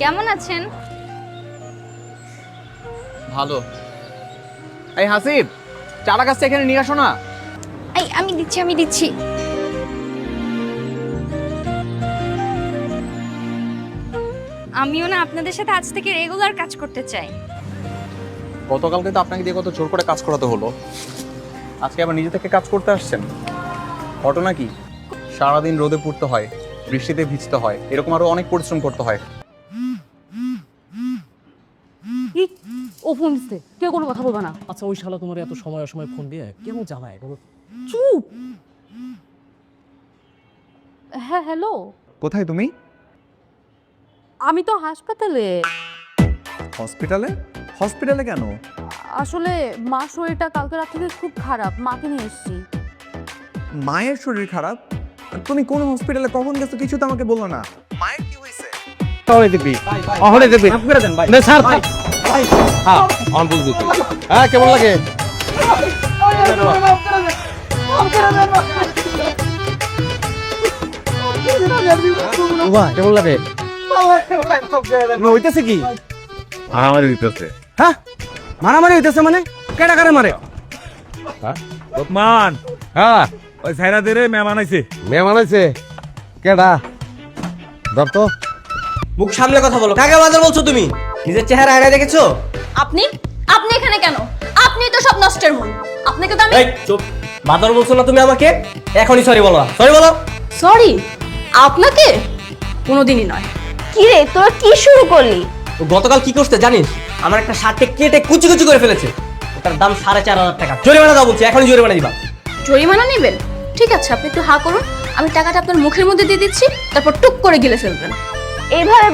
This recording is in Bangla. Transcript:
কেমন আছেন? ভালো। এই হাসিব চারা গাছটা এখানে নিয়ে আসো না। এই আমি দিচ্ছি আমি দিচ্ছি। আমিও না আপনাদের সাথে আজ থেকে রেগুলার কাজ করতে চাই। গতকালকে তো আপনাকে দিয়ে কত জোর করে কাজ করাতে হলো। আজকে আবার নিজে থেকে কাজ করতে আসছেন? ঘটনা কি? সারাদিন রোদে পুড়তে হয় বৃষ্টিতে ভিজতে হয় এরকম আরও অনেক পরিশ্রম করতে হয় কি ও ফোন দিচ্ছে কেউ কোনো কথা বলবা না। আচ্ছা ওই শালা তোমার এত সময় অসময় ফোন দিয়ে কেন জ্বালায় বলো চুপ! হ্যাঁ হ্যালো। কোথায় তুমি? আমি তো হাসপাতালে। হসপিটালে? হসপিটালে কেন? আসলে মা শরীরটা কালকে রাত থেকে খুব খারাপ। মাকে নিয়ে এসেছি। মায়ের শরীর খারাপ? তুমি কোন হসপিটালে কখন গেছো কিছু তো আমাকে বলল না। মায়ের কি হয়েছে? অহনে দিবি। অহনে দিবি। না স্যার হ্যাঁ তুই হ্যাঁ কেমন লাগে? কেমন লাগে হইতেছে কি? মারামারি দিতেছে হ্যাঁ? মারামারি হইতেছে মানে? কেডা কারে মারে? লোকমান হ্যাঁ? ওই সাইরা দে রে মেহমান আইছে মেয়ে মানাইছে কেডা? ধর তো। মুখ সামলে কথা বলো। কাকে বাজার বলছো তুমি? নিজের চেহারা আয়নায় দেখেছ? আপনি? আপনি এখানে কেন? আপনি তো সব নষ্টের মূল আপনাকে তো আমি এই চুপ। বাদর বলছো না তুমি আমাকে? এখনই সরি বলো সরি বলো। সরি আপনাকে? কোনোদিনই নয়। কি রে তোরা কি শুরু করলি? ও গতকাল কি করতে জানিস? আমার একটা শার্টে কেটে কুচি কুচি করে ফেলেছে। ওটার দাম সাড়ে চার হাজার টাকা। জরিমানা দাও বলছি এখনই জরিমানা দিবা। জরিমানা নেবেন? ঠিক আছে আপনি একটু হা করুন। আমি টাকাটা আপনার মুখের মধ্যে দিয়ে দিচ্ছি তারপর টুক করে গিলে ফেলবেন। এইভাবে